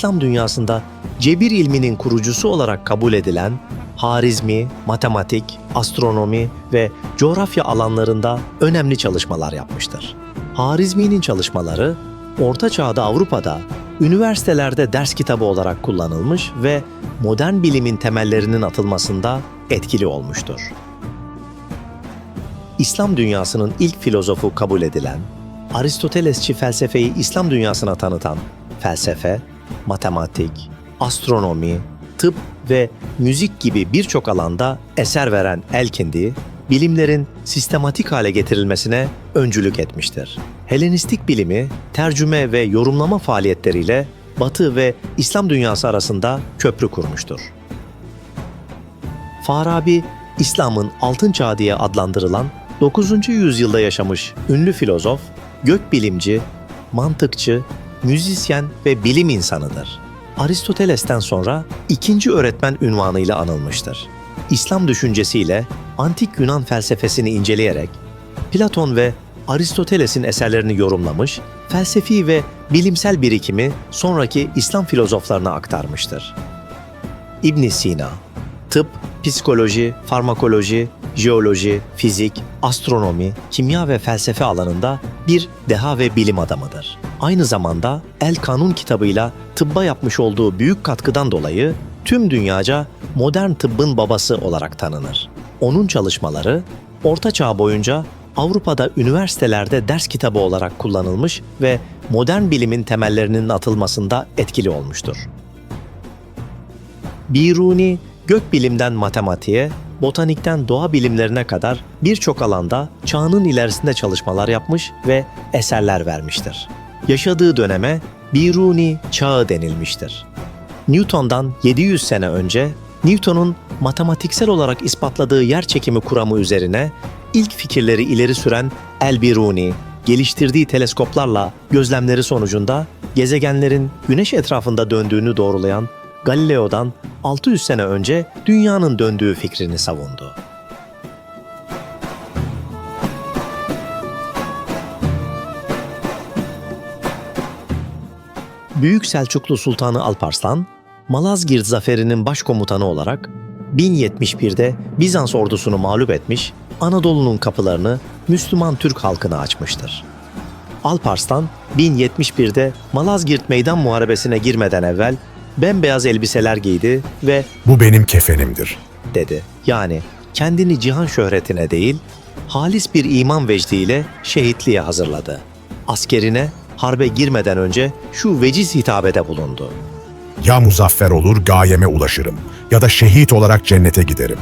İslam dünyasında cebir ilminin kurucusu olarak kabul edilen Harizmi, matematik, astronomi ve coğrafya alanlarında önemli çalışmalar yapmıştır. Harizmi'nin çalışmaları Orta Çağ'da Avrupa'da üniversitelerde ders kitabı olarak kullanılmış ve modern bilimin temellerinin atılmasında etkili olmuştur. İslam dünyasının ilk filozofu kabul edilen, Aristotelesçi felsefeyi İslam dünyasına tanıtan felsefe, matematik, astronomi, tıp ve müzik gibi birçok alanda eser veren Elkindi, bilimlerin sistematik hale getirilmesine öncülük etmiştir. Helenistik bilimi tercüme ve yorumlama faaliyetleriyle Batı ve İslam dünyası arasında köprü kurmuştur. Farabi, İslam'ın altın çağı diye adlandırılan 9. yüzyılda yaşamış ünlü filozof, gökbilimci, mantıkçı, müzisyen ve bilim insanıdır. Aristoteles'ten sonra ikinci öğretmen ünvanıyla anılmıştır. İslam düşüncesiyle antik Yunan felsefesini inceleyerek Platon ve Aristoteles'in eserlerini yorumlamış, felsefi ve bilimsel birikimi sonraki İslam filozoflarına aktarmıştır. İbn Sina, tıp, psikoloji, farmakoloji, jeoloji, fizik, astronomi, kimya ve felsefe alanında bir deha ve bilim adamıdır. Aynı zamanda El Kanun kitabıyla tıbba yapmış olduğu büyük katkıdan dolayı tüm dünyaca modern tıbbın babası olarak tanınır. Onun çalışmaları Orta Çağ boyunca Avrupa'da üniversitelerde ders kitabı olarak kullanılmış ve modern bilimin temellerinin atılmasında etkili olmuştur. Biruni, gökbilimden matematiğe, botanikten doğa bilimlerine kadar birçok alanda çağının ilerisinde çalışmalar yapmış ve eserler vermiştir. Yaşadığı döneme Biruni çağı denilmiştir. Newton'dan 700 sene önce Newton'un matematiksel olarak ispatladığı yer çekimi kuramı üzerine ilk fikirleri ileri süren El-Biruni, geliştirdiği teleskoplarla gözlemleri sonucunda gezegenlerin güneş etrafında döndüğünü doğrulayan Galileo'dan 600 sene önce dünyanın döndüğü fikrini savundu. Büyük Selçuklu Sultanı Alparslan, Malazgirt zaferinin başkomutanı olarak 1071'de Bizans ordusunu mağlup etmiş, Anadolu'nun kapılarını Müslüman Türk halkına açmıştır. Alparslan 1071'de Malazgirt Meydan Muharebesi'ne girmeden evvel bembeyaz elbiseler giydi ve Bu benim kefenimdir. dedi. Yani kendini cihan şöhretine değil, halis bir iman vecdiyle şehitliğe hazırladı. Askerine harbe girmeden önce şu veciz hitabede bulundu. Ya muzaffer olur gayeme ulaşırım ya da şehit olarak cennete giderim.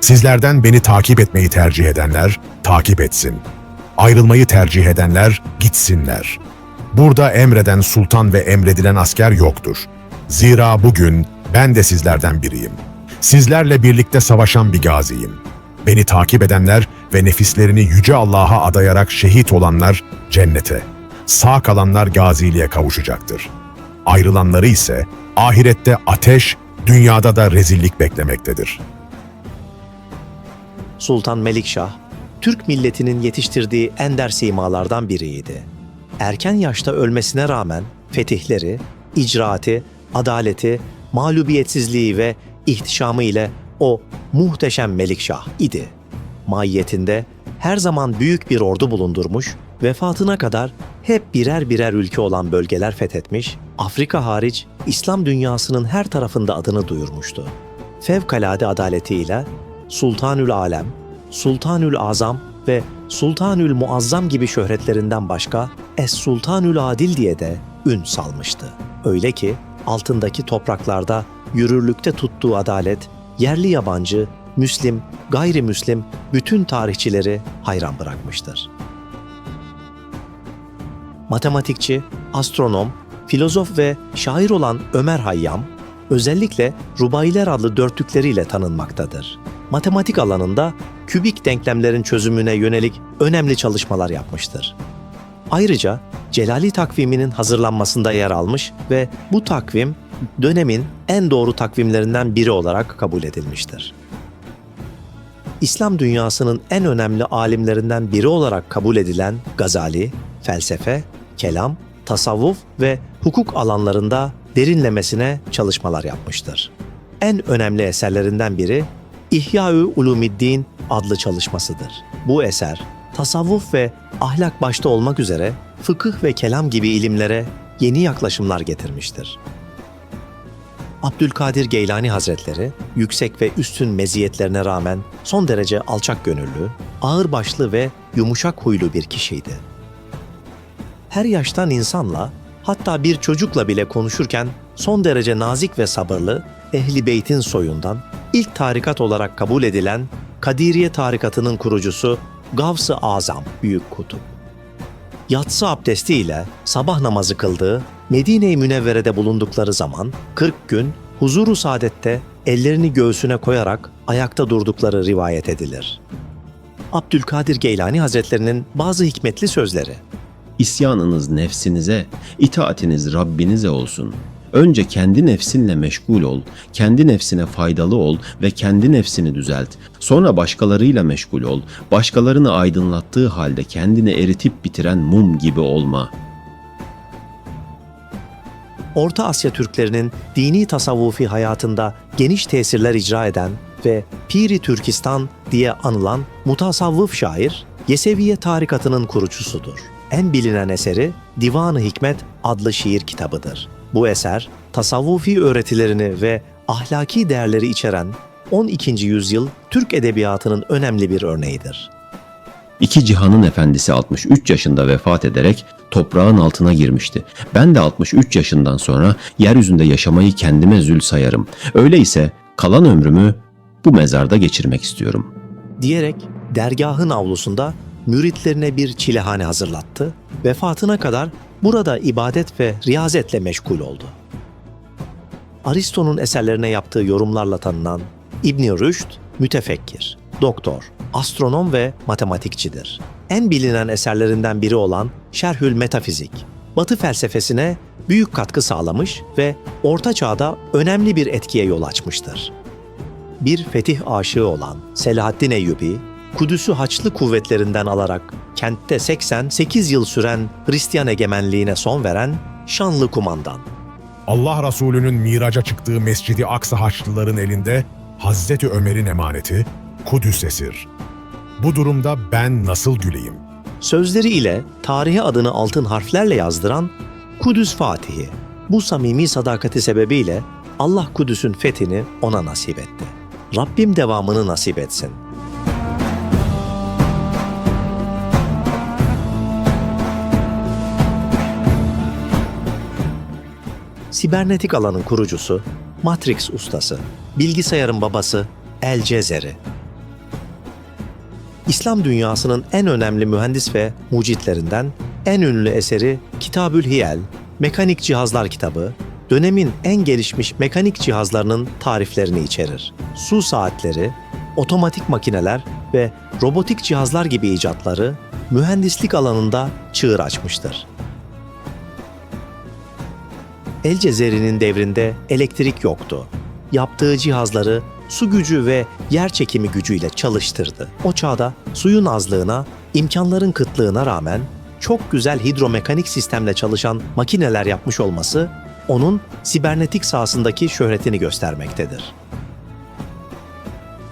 Sizlerden beni takip etmeyi tercih edenler takip etsin. Ayrılmayı tercih edenler gitsinler. Burada emreden sultan ve emredilen asker yoktur. Zira bugün ben de sizlerden biriyim. Sizlerle birlikte savaşan bir gaziyim. Beni takip edenler ve nefislerini yüce Allah'a adayarak şehit olanlar cennete, sağ kalanlar gaziliğe kavuşacaktır. Ayrılanları ise ahirette ateş, dünyada da rezillik beklemektedir. Sultan Melikşah, Türk milletinin yetiştirdiği ender simalardan biriydi. Erken yaşta ölmesine rağmen fetihleri, icraati, adaleti, mağlubiyetsizliği ve ihtişamı ile o muhteşem Melikşah idi. Mahiyetinde her zaman büyük bir ordu bulundurmuş, vefatına kadar hep birer birer ülke olan bölgeler fethetmiş, Afrika hariç İslam dünyasının her tarafında adını duyurmuştu. Fevkalade adaletiyle Sultanül Alem, Sultanül Azam ve Sultanül Muazzam gibi şöhretlerinden başka Es Sultanül Adil diye de ün salmıştı. Öyle ki altındaki topraklarda yürürlükte tuttuğu adalet yerli yabancı, Müslim, gayrimüslim bütün tarihçileri hayran bırakmıştır. Matematikçi, astronom, filozof ve şair olan Ömer Hayyam, özellikle Rubayiler adlı dörtlükleriyle tanınmaktadır. Matematik alanında kübik denklemlerin çözümüne yönelik önemli çalışmalar yapmıştır. Ayrıca Celali takviminin hazırlanmasında yer almış ve bu takvim dönemin en doğru takvimlerinden biri olarak kabul edilmiştir. İslam dünyasının en önemli alimlerinden biri olarak kabul edilen Gazali, felsefe, kelam, tasavvuf ve hukuk alanlarında derinlemesine çalışmalar yapmıştır. En önemli eserlerinden biri İhya-ı Ulumiddin adlı çalışmasıdır. Bu eser, tasavvuf ve ahlak başta olmak üzere fıkıh ve kelam gibi ilimlere yeni yaklaşımlar getirmiştir. Abdülkadir Geylani Hazretleri, yüksek ve üstün meziyetlerine rağmen son derece alçak gönüllü, ağırbaşlı ve yumuşak huylu bir kişiydi. Her yaştan insanla, hatta bir çocukla bile konuşurken son derece nazik ve sabırlı, Ehli Beyt'in soyundan ilk tarikat olarak kabul edilen Kadiriye tarikatının kurucusu Gavs-ı Azam Büyük Kutup yatsı abdesti ile sabah namazı kıldığı Medine-i Münevvere'de bulundukları zaman 40 gün huzuru saadette ellerini göğsüne koyarak ayakta durdukları rivayet edilir. Abdülkadir Geylani Hazretlerinin bazı hikmetli sözleri İsyanınız nefsinize, itaatiniz Rabbinize olsun. Önce kendi nefsinle meşgul ol, kendi nefsine faydalı ol ve kendi nefsini düzelt. Sonra başkalarıyla meşgul ol, başkalarını aydınlattığı halde kendini eritip bitiren mum gibi olma.'' Orta Asya Türklerinin dini tasavvufi hayatında geniş tesirler icra eden ve Piri Türkistan diye anılan mutasavvıf şair, Yeseviye tarikatının kurucusudur. En bilinen eseri Divan-ı Hikmet adlı şiir kitabıdır. Bu eser, tasavvufi öğretilerini ve ahlaki değerleri içeren 12. yüzyıl Türk edebiyatının önemli bir örneğidir. İki cihanın efendisi 63 yaşında vefat ederek toprağın altına girmişti. Ben de 63 yaşından sonra yeryüzünde yaşamayı kendime zül sayarım. Öyleyse kalan ömrümü bu mezarda geçirmek istiyorum. diyerek dergahın avlusunda müritlerine bir çilehane hazırlattı. Vefatına kadar burada ibadet ve riyazetle meşgul oldu. Aristo'nun eserlerine yaptığı yorumlarla tanınan İbn Rüşd mütefekkir, doktor, astronom ve matematikçidir. En bilinen eserlerinden biri olan Şerhül Metafizik, Batı felsefesine büyük katkı sağlamış ve Orta Çağ'da önemli bir etkiye yol açmıştır bir fetih aşığı olan Selahaddin Eyyubi, Kudüs'ü Haçlı kuvvetlerinden alarak kentte 88 yıl süren Hristiyan egemenliğine son veren şanlı kumandan. Allah Resulü'nün miraca çıktığı Mescidi Aksa Haçlıların elinde Hazreti Ömer'in emaneti Kudüs esir. Bu durumda ben nasıl güleyim? Sözleri ile tarihe adını altın harflerle yazdıran Kudüs Fatihi. Bu samimi sadakati sebebiyle Allah Kudüs'ün fethini ona nasip etti. Rabbim devamını nasip etsin. Sibernetik alanın kurucusu, Matrix ustası, bilgisayarın babası El Cezeri. İslam dünyasının en önemli mühendis ve mucitlerinden en ünlü eseri Kitabül Hiyel, Mekanik Cihazlar kitabı, dönemin en gelişmiş mekanik cihazlarının tariflerini içerir. Su saatleri, otomatik makineler ve robotik cihazlar gibi icatları mühendislik alanında çığır açmıştır. El Cezeri'nin devrinde elektrik yoktu. Yaptığı cihazları su gücü ve yer çekimi gücüyle çalıştırdı. O çağda suyun azlığına, imkanların kıtlığına rağmen çok güzel hidromekanik sistemle çalışan makineler yapmış olması onun sibernetik sahasındaki şöhretini göstermektedir.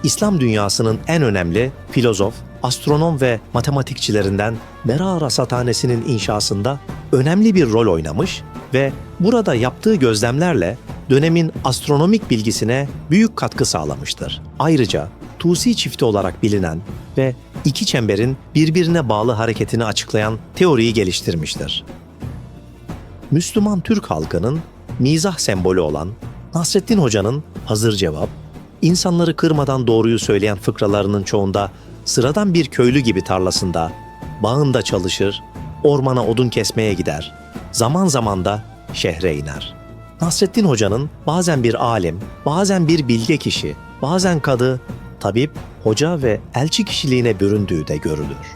İslam dünyasının en önemli filozof, astronom ve matematikçilerinden Mera Rasathanesi'nin inşasında önemli bir rol oynamış ve burada yaptığı gözlemlerle dönemin astronomik bilgisine büyük katkı sağlamıştır. Ayrıca Tusi çifti olarak bilinen ve iki çemberin birbirine bağlı hareketini açıklayan teoriyi geliştirmiştir. Müslüman Türk halkının mizah sembolü olan Nasrettin Hoca'nın hazır cevap, insanları kırmadan doğruyu söyleyen fıkralarının çoğunda sıradan bir köylü gibi tarlasında, bağında çalışır, ormana odun kesmeye gider, zaman zaman da şehre iner. Nasrettin Hoca'nın bazen bir alim, bazen bir bilge kişi, bazen kadı, tabip, hoca ve elçi kişiliğine büründüğü de görülür.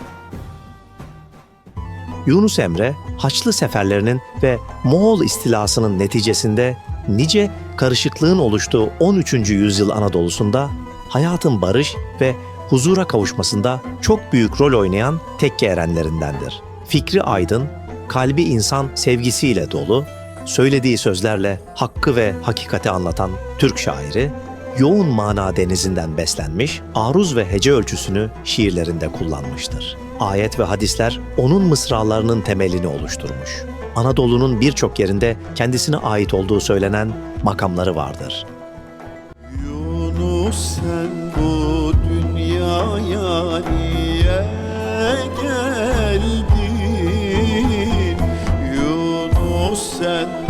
Yunus Emre, Haçlı seferlerinin ve Moğol istilasının neticesinde nice karışıklığın oluştuğu 13. yüzyıl Anadolu'sunda hayatın barış ve huzura kavuşmasında çok büyük rol oynayan tekke erenlerindendir. Fikri aydın, kalbi insan sevgisiyle dolu, söylediği sözlerle hakkı ve hakikati anlatan Türk şairi, yoğun mana denizinden beslenmiş, aruz ve hece ölçüsünü şiirlerinde kullanmıştır. Ayet ve hadisler onun mısralarının temelini oluşturmuş. Anadolu'nun birçok yerinde kendisine ait olduğu söylenen makamları vardır. Yunus sen bu dünyaya niye geldin? Sen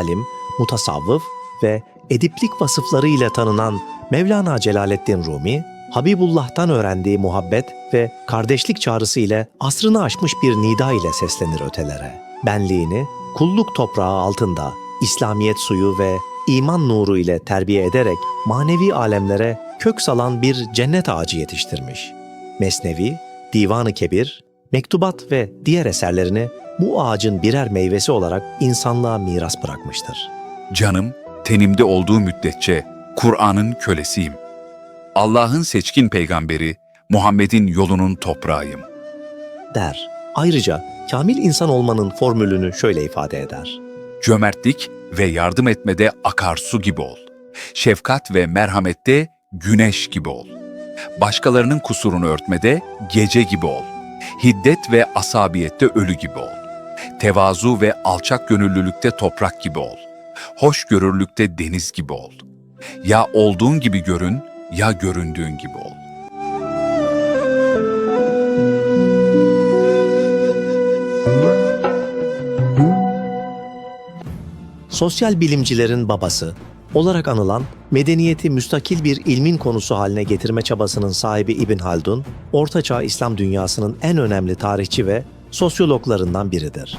alim, mutasavvıf ve ediplik vasıflarıyla tanınan Mevlana Celaleddin Rumi, Habibullah'tan öğrendiği muhabbet ve kardeşlik çağrısı ile asrını aşmış bir nida ile seslenir ötelere. Benliğini kulluk toprağı altında İslamiyet suyu ve iman nuru ile terbiye ederek manevi alemlere kök salan bir cennet ağacı yetiştirmiş. Mesnevi, Divan-ı Kebir, mektubat ve diğer eserlerini bu ağacın birer meyvesi olarak insanlığa miras bırakmıştır. Canım, tenimde olduğu müddetçe Kur'an'ın kölesiyim. Allah'ın seçkin peygamberi, Muhammed'in yolunun toprağıyım. Der. Ayrıca kamil insan olmanın formülünü şöyle ifade eder. Cömertlik ve yardım etmede akarsu gibi ol. Şefkat ve merhamette güneş gibi ol. Başkalarının kusurunu örtmede gece gibi ol. Hiddet ve asabiyette ölü gibi ol. Tevazu ve alçak gönüllülükte toprak gibi ol. Hoşgörürlükte deniz gibi ol. Ya olduğun gibi görün, ya göründüğün gibi ol. Sosyal bilimcilerin babası olarak anılan medeniyeti müstakil bir ilmin konusu haline getirme çabasının sahibi İbn Haldun, Ortaçağ İslam dünyasının en önemli tarihçi ve sosyologlarından biridir.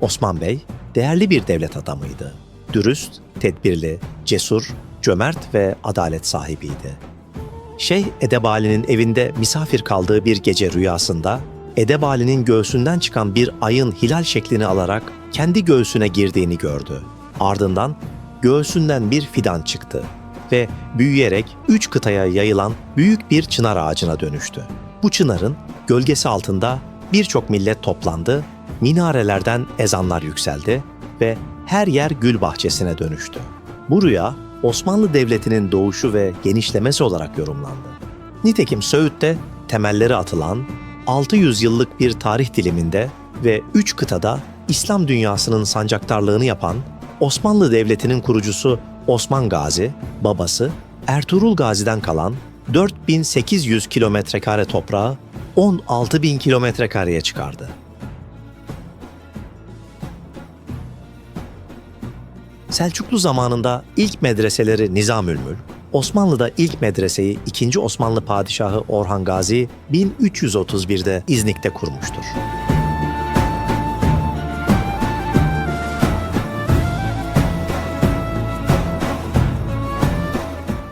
Osman Bey, değerli bir devlet adamıydı. Dürüst, tedbirli, cesur, cömert ve adalet sahibiydi. Şeyh Edebali'nin evinde misafir kaldığı bir gece rüyasında Edebali'nin göğsünden çıkan bir ayın hilal şeklini alarak kendi göğsüne girdiğini gördü. Ardından göğsünden bir fidan çıktı ve büyüyerek üç kıtaya yayılan büyük bir çınar ağacına dönüştü. Bu çınarın gölgesi altında birçok millet toplandı, minarelerden ezanlar yükseldi ve her yer gül bahçesine dönüştü. Bu rüya Osmanlı Devleti'nin doğuşu ve genişlemesi olarak yorumlandı. Nitekim Söğüt'te temelleri atılan 600 yıllık bir tarih diliminde ve 3 kıtada İslam dünyasının sancaktarlığını yapan Osmanlı Devleti'nin kurucusu Osman Gazi, babası Ertuğrul Gazi'den kalan 4800 kilometre kare toprağı 16 bin kilometre kareye çıkardı. Selçuklu zamanında ilk medreseleri Nizamülmülk, Osmanlı'da ilk medreseyi 2. Osmanlı Padişahı Orhan Gazi 1331'de İznik'te kurmuştur.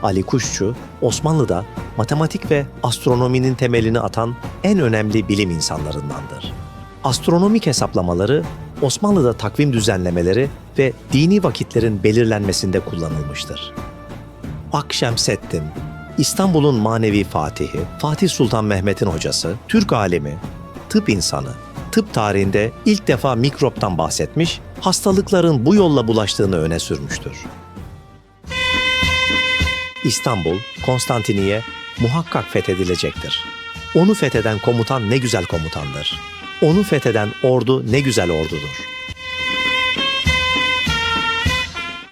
Ali Kuşçu, Osmanlı'da matematik ve astronominin temelini atan en önemli bilim insanlarındandır. Astronomik hesaplamaları Osmanlı'da takvim düzenlemeleri ve dini vakitlerin belirlenmesinde kullanılmıştır. Akşemseddin, İstanbul'un manevi fatihi, Fatih Sultan Mehmet'in hocası, Türk alemi, tıp insanı, tıp tarihinde ilk defa mikroptan bahsetmiş, hastalıkların bu yolla bulaştığını öne sürmüştür. İstanbul, Konstantiniye muhakkak fethedilecektir. Onu fetheden komutan ne güzel komutandır. Onu fetheden ordu ne güzel ordudur.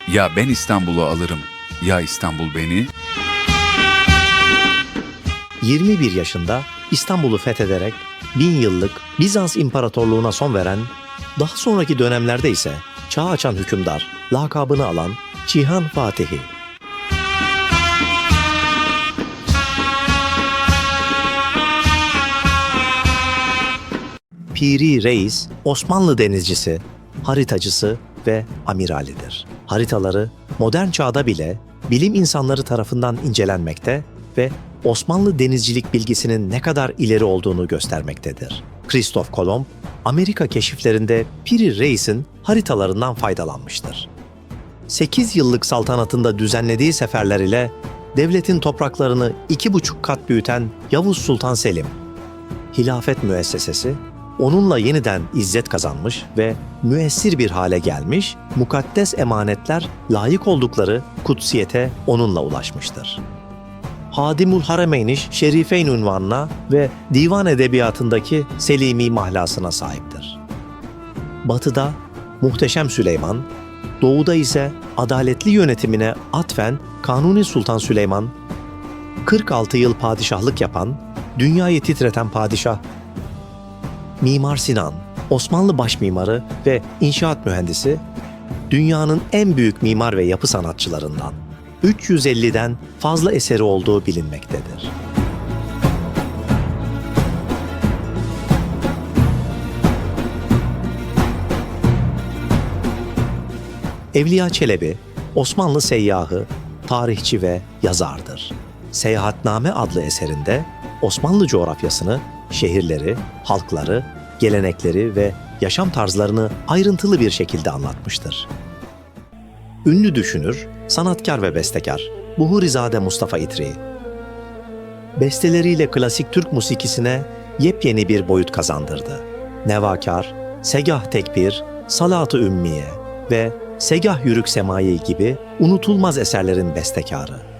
Ya ben İstanbul'u alırım, ya İstanbul beni. 21 yaşında İstanbul'u fethederek bin yıllık Bizans İmparatorluğu'na son veren, daha sonraki dönemlerde ise çağ açan hükümdar lakabını alan Cihan Fatihi. Piri Reis, Osmanlı denizcisi, haritacısı ve amiralidir. Haritaları modern çağda bile bilim insanları tarafından incelenmekte ve Osmanlı denizcilik bilgisinin ne kadar ileri olduğunu göstermektedir. Kristof Kolomb, Amerika keşiflerinde Piri Reis'in haritalarından faydalanmıştır. 8 yıllık saltanatında düzenlediği seferler ile devletin topraklarını iki buçuk kat büyüten Yavuz Sultan Selim, hilafet müessesesi onunla yeniden izzet kazanmış ve müessir bir hale gelmiş, mukaddes emanetler layık oldukları kutsiyete onunla ulaşmıştır. Hadimul Harameyniş Şerifeyn unvanına ve divan edebiyatındaki Selimi mahlasına sahiptir. Batıda Muhteşem Süleyman, doğuda ise adaletli yönetimine atfen Kanuni Sultan Süleyman, 46 yıl padişahlık yapan, dünyayı titreten padişah Mimar Sinan, Osmanlı baş mimarı ve inşaat mühendisi, dünyanın en büyük mimar ve yapı sanatçılarından. 350'den fazla eseri olduğu bilinmektedir. Evliya Çelebi, Osmanlı seyyahı, tarihçi ve yazardır. Seyahatname adlı eserinde Osmanlı coğrafyasını, şehirleri, halkları, gelenekleri ve yaşam tarzlarını ayrıntılı bir şekilde anlatmıştır. Ünlü düşünür, sanatkar ve bestekar Buhurizade Mustafa İtri. Besteleriyle klasik Türk musikisine yepyeni bir boyut kazandırdı. Nevakar, Segah Tekbir, Salat-ı Ümmiye ve Segah Yürük Semai gibi unutulmaz eserlerin bestekarı.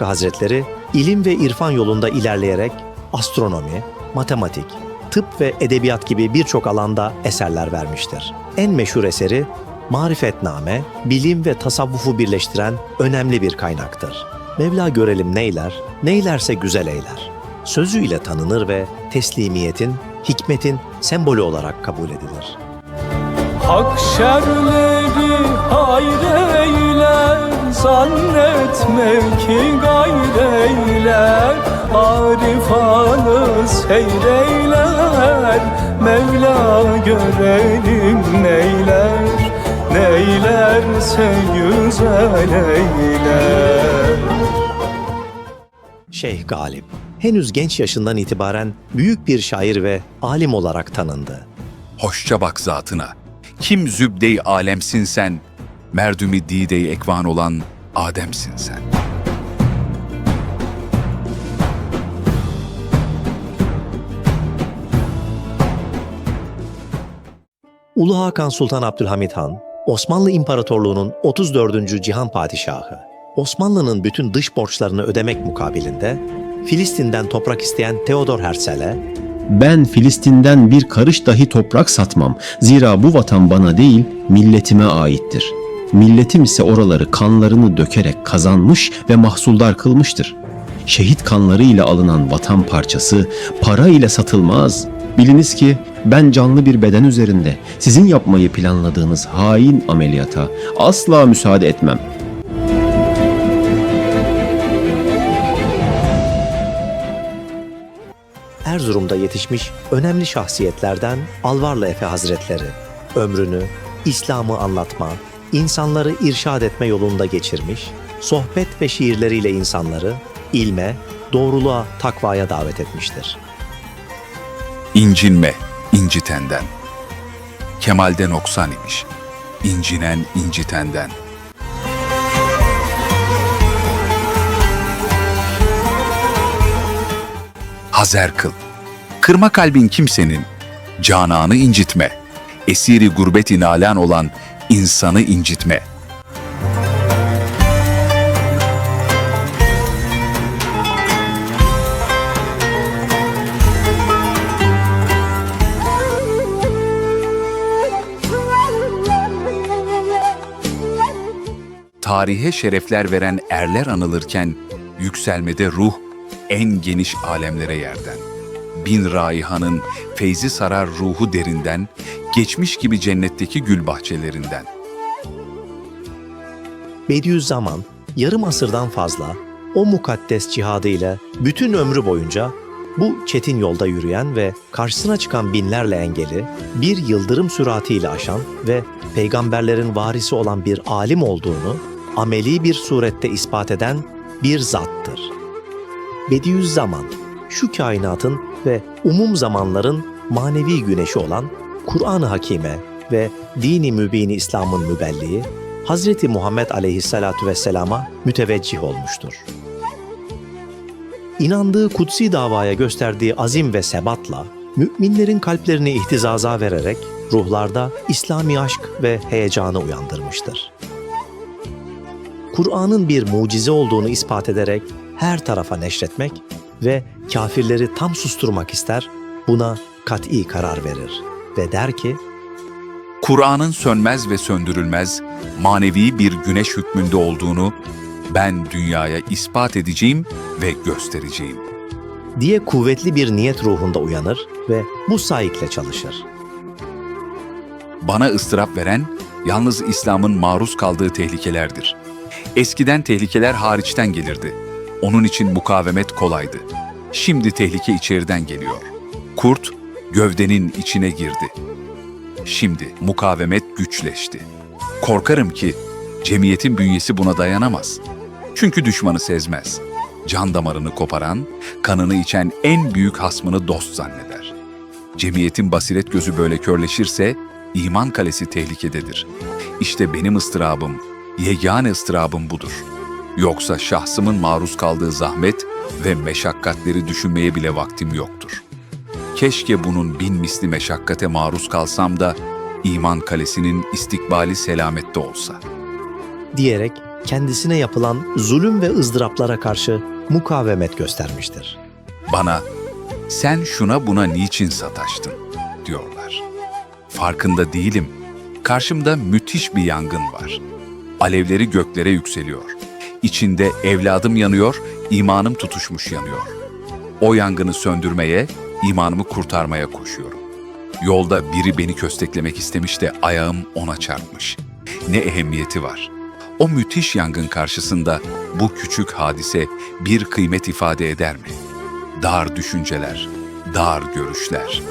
Hakkı Hazretleri ilim ve irfan yolunda ilerleyerek astronomi, matematik, tıp ve edebiyat gibi birçok alanda eserler vermiştir. En meşhur eseri Marifetname, bilim ve tasavvufu birleştiren önemli bir kaynaktır. Mevla görelim neyler, neylerse güzel eyler. Sözüyle tanınır ve teslimiyetin, hikmetin sembolü olarak kabul edilir. Hak şerleri hayreyler Zannetme ki gayreyler Arifanı seyreyler Mevla görelim neyler Neylerse güzel eyler Şeyh Galip, henüz genç yaşından itibaren büyük bir şair ve alim olarak tanındı. Hoşça bak zatına. Kim zübde-i alemsin sen, merdümi dide-i ekvan olan Adem'sin sen. Ulu Hakan Sultan Abdülhamit Han, Osmanlı İmparatorluğu'nun 34. Cihan Padişahı. Osmanlı'nın bütün dış borçlarını ödemek mukabilinde Filistin'den toprak isteyen Theodor Herzl'e Ben Filistin'den bir karış dahi toprak satmam. Zira bu vatan bana değil, milletime aittir. Milletim ise oraları kanlarını dökerek kazanmış ve mahsuldar kılmıştır. Şehit kanlarıyla alınan vatan parçası para ile satılmaz. Biliniz ki ben canlı bir beden üzerinde sizin yapmayı planladığınız hain ameliyata asla müsaade etmem. Erzurum'da yetişmiş önemli şahsiyetlerden Alvarlı Efe Hazretleri, ömrünü İslam'ı anlatma, insanları irşad etme yolunda geçirmiş, sohbet ve şiirleriyle insanları ilme, doğruluğa, takvaya davet etmiştir. İncinme incitenden. Kemal'de noksan imiş. İncinen incitenden. Hazer kıl. Kırma kalbin kimsenin. Cananı incitme. Esiri gurbet inalan olan insanı incitme. Tarihe şerefler veren erler anılırken yükselmede ruh en geniş alemlere yerden. Bin raihanın feyzi sarar ruhu derinden, geçmiş gibi cennetteki gül bahçelerinden. Bediüzzaman yarım asırdan fazla o mukaddes cihadıyla bütün ömrü boyunca bu çetin yolda yürüyen ve karşısına çıkan binlerle engeli bir yıldırım süratiyle aşan ve peygamberlerin varisi olan bir alim olduğunu ameli bir surette ispat eden bir zattır. Bediüzzaman şu kainatın ve umum zamanların manevi güneşi olan Kur'an-ı Hakime ve dini mübini İslam'ın mübelliği Hazreti Muhammed aleyhissalatu vesselama müteveccih olmuştur. İnandığı kutsi davaya gösterdiği azim ve sebatla müminlerin kalplerini ihtizaza vererek ruhlarda İslami aşk ve heyecanı uyandırmıştır. Kur'an'ın bir mucize olduğunu ispat ederek her tarafa neşretmek ve kafirleri tam susturmak ister, buna kat'i karar verir ve der ki, Kur'an'ın sönmez ve söndürülmez, manevi bir güneş hükmünde olduğunu ben dünyaya ispat edeceğim ve göstereceğim. diye kuvvetli bir niyet ruhunda uyanır ve bu saikle çalışır. Bana ıstırap veren yalnız İslam'ın maruz kaldığı tehlikelerdir. Eskiden tehlikeler hariçten gelirdi. Onun için mukavemet kolaydı. Şimdi tehlike içeriden geliyor. Kurt gövdenin içine girdi. Şimdi mukavemet güçleşti. Korkarım ki cemiyetin bünyesi buna dayanamaz. Çünkü düşmanı sezmez. Can damarını koparan, kanını içen en büyük hasmını dost zanneder. Cemiyetin basiret gözü böyle körleşirse iman kalesi tehlikededir. İşte benim ıstırabım, yegane ıstırabım budur. Yoksa şahsımın maruz kaldığı zahmet ve meşakkatleri düşünmeye bile vaktim yoktur. Keşke bunun bin misli meşakkate maruz kalsam da iman kalesinin istikbali selamette olsa. diyerek kendisine yapılan zulüm ve ızdıraplara karşı mukavemet göstermiştir. Bana sen şuna buna niçin sataştın diyorlar. Farkında değilim. Karşımda müthiş bir yangın var. Alevleri göklere yükseliyor. İçinde evladım yanıyor, imanım tutuşmuş yanıyor. O yangını söndürmeye, imanımı kurtarmaya koşuyorum. Yolda biri beni kösteklemek istemiş de ayağım ona çarpmış. Ne ehemmiyeti var. O müthiş yangın karşısında bu küçük hadise bir kıymet ifade eder mi? Dar düşünceler, dar görüşler.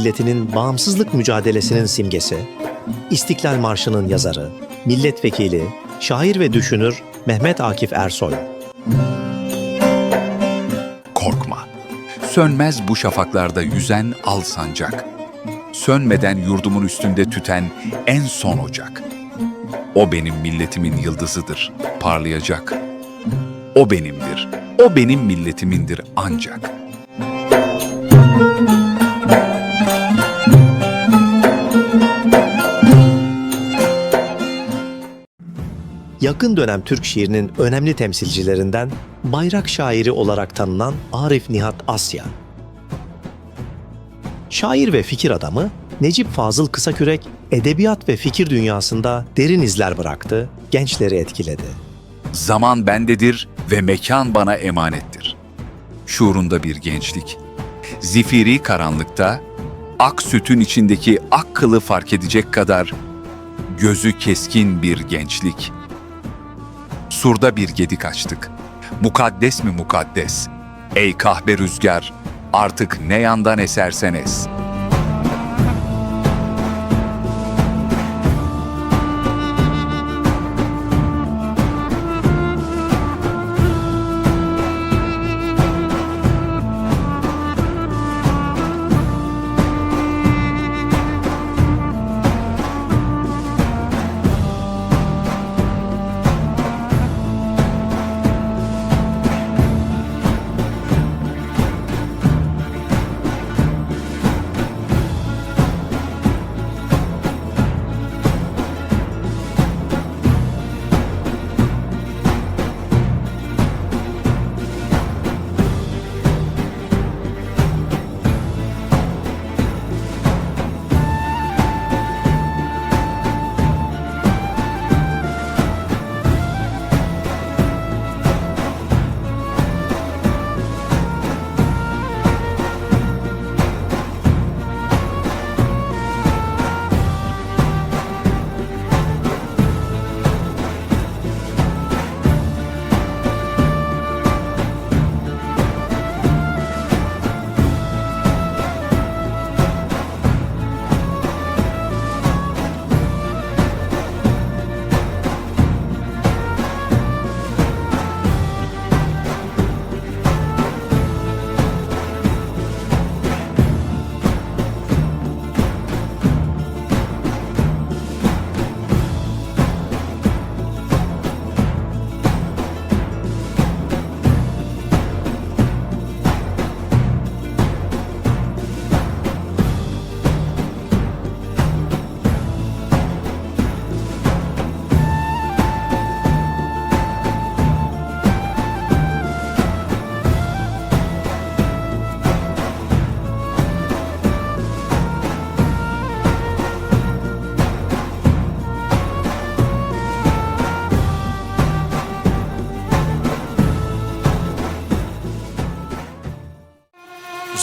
Milletinin bağımsızlık mücadelesinin simgesi, İstiklal Marşı'nın yazarı, milletvekili, şair ve düşünür Mehmet Akif Ersoy, Korkma. Sönmez bu şafaklarda yüzen al sancak. Sönmeden yurdumun üstünde tüten en son ocak. O benim milletimin yıldızıdır, parlayacak. O benimdir, o benim milletimindir ancak. Yakın dönem Türk şiirinin önemli temsilcilerinden bayrak şairi olarak tanınan Arif Nihat Asya. Şair ve fikir adamı Necip Fazıl Kısakürek edebiyat ve fikir dünyasında derin izler bıraktı, gençleri etkiledi. Zaman bendedir ve mekan bana emanettir. Şuurunda bir gençlik. Zifiri karanlıkta, ak sütün içindeki ak kılı fark edecek kadar gözü keskin bir gençlik. Surda bir gedik açtık. Mukaddes mi mukaddes? Ey kahpe rüzgar, artık ne yandan esersen es.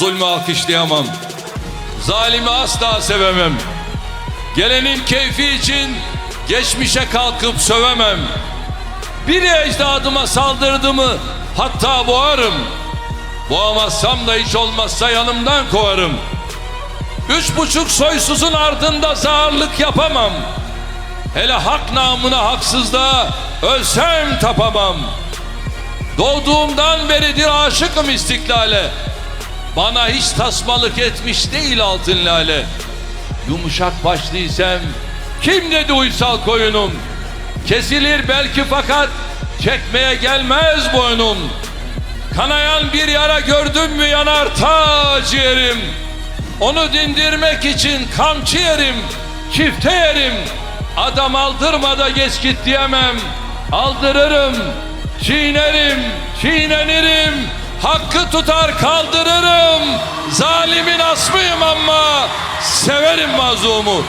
Zulmü alkışlayamam. Zalimi asla sevemem. Gelenin keyfi için geçmişe kalkıp sövemem. Biri ecdadıma saldırdı mı hatta boğarım. Boğamazsam da hiç olmazsa yanımdan kovarım. Üç buçuk soysuzun ardında sağırlık yapamam. Hele hak namına haksızlığa ölsem tapamam. Doğduğumdan beridir aşıkım istiklale. Bana hiç tasmalık etmiş değil altın lale. Yumuşak başlıysam kim dedi uysal koyunum? Kesilir belki fakat çekmeye gelmez boynum. Kanayan bir yara gördüm mü yanar ta ciğerim. Onu dindirmek için kamçı yerim, çifte yerim. Adam aldırma da geç git diyemem. Aldırırım, çiğnerim, çiğnenirim. Hakkı tutar kaldırırım. Zalimin asmıyım ama severim mazlumu.